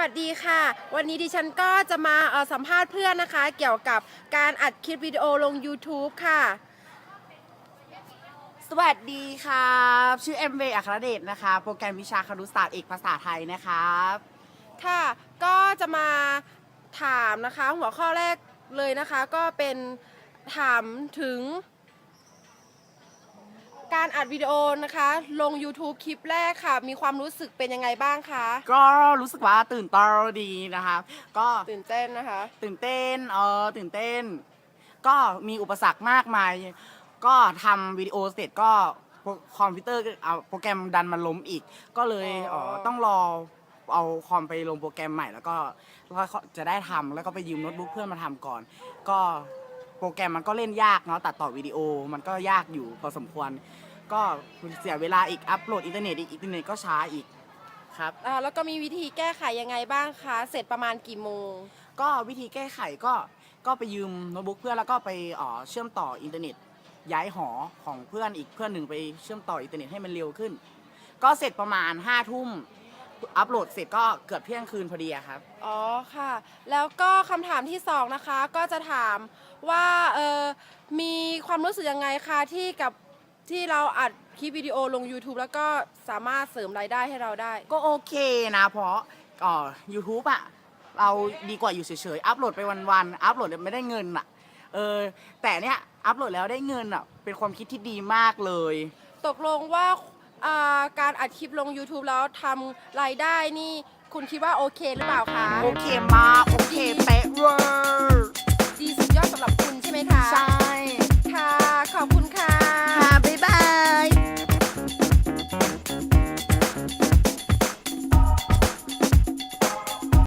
วันนี้ดิฉันก็จะมาเอ่อสัมภาษณ์เพื่อนนะคะ เกี่ยวกับการอัดคลิปวิดีโอลง YouTube ค่ะ สวัสดีครับ ชื่อเอ็มเวอัครเดชนะคะ โปรแกรมวิชาครุศาสตร์เอกภาษาไทยนะครับ ค่ะ ก็จะมาถามนะคะ หัวข้อแรกเลยนะคะ ก็เป็นถามถึง การอัดวิดีโอนะคะ ลง YouTube คลิปแรกค่ะ มีความรู้สึกเป็นยังไงบ้างคะก็รู้สึกว่าตื่นเต้นดีนะคะ ก็ตื่นเต้นนะคะ ตื่นเต้นเออตื่นเต้น ก็มีอุปสรรคมากมาย ก็ทำวิดีโอเสร็จก็คอมพิวเตอร์เอาโปรแกรมดันมันล้มอีก ก็เลยอ๋อเออต้องรอเอาคอมไปลงโปรแกรมใหม่ แล้วก็แล้วก็จะได้ทำแล้วก็ไปยืมโน้ตบุ๊กเพื่อนมาทำก่อน ก็ โปรแกรมมันก็เล่นยากเนาะตัดต่อวิดีโอมันก็ยากอยู่พอสมควร ก็เสียเวลาอีกอัปโหลดอินเทอร์เน็ตอีกอินเทอร์เน็ตก็ช้าอีกครับ อ่าแล้วก็มีวิธีแก้ไขยังไงบ้างคะ เสร็จประมาณกี่โมง ก็วิธีแก้ไขก็ก็ไปยืมโน้ตบุ๊กเพื่อนแล้วก็ไปเอ่อเชื่อมต่ออินเทอร์เน็ต ย้ายหอของเพื่อนอีกเพื่อนหนึ่งไปเชื่อมต่ออินเทอร์เน็ตให้มันเร็วขึ้น ก็เสร็จประมาณ5้าทุ่ม อัปโหลดเสร็จก็เกือบเที่ยงคืนพอดีอะครับ อ๋อค่ะ แล้วก็คำถามที่สองนะคะก็จะถามว่าเออมีความรู้สึกยังไงคะที่กับที่เราอัดคลิปวิดีโอลง YouTube แล้วก็สามารถเสริมรายได้ให้เราได้ ก็โอเคนะ เพราะอ๋อยูทูบอะเราดีกว่าอยู่เฉยๆ อัปโหลดไปวันๆ อัปโหลดแล้วไม่ได้เงินอะเออแต่เนี้ยอัปโหลดแล้วได้เงินอะเป็นความคิดที่ดีมากเลย ตกลงว่า อ่าการอัดคลิปลง YouTube แล้วทำรายได้นี่คุณคิดว่าโอเคหรือเปล่าคะ โอเคมาก โอเคเป๊ะเวอร์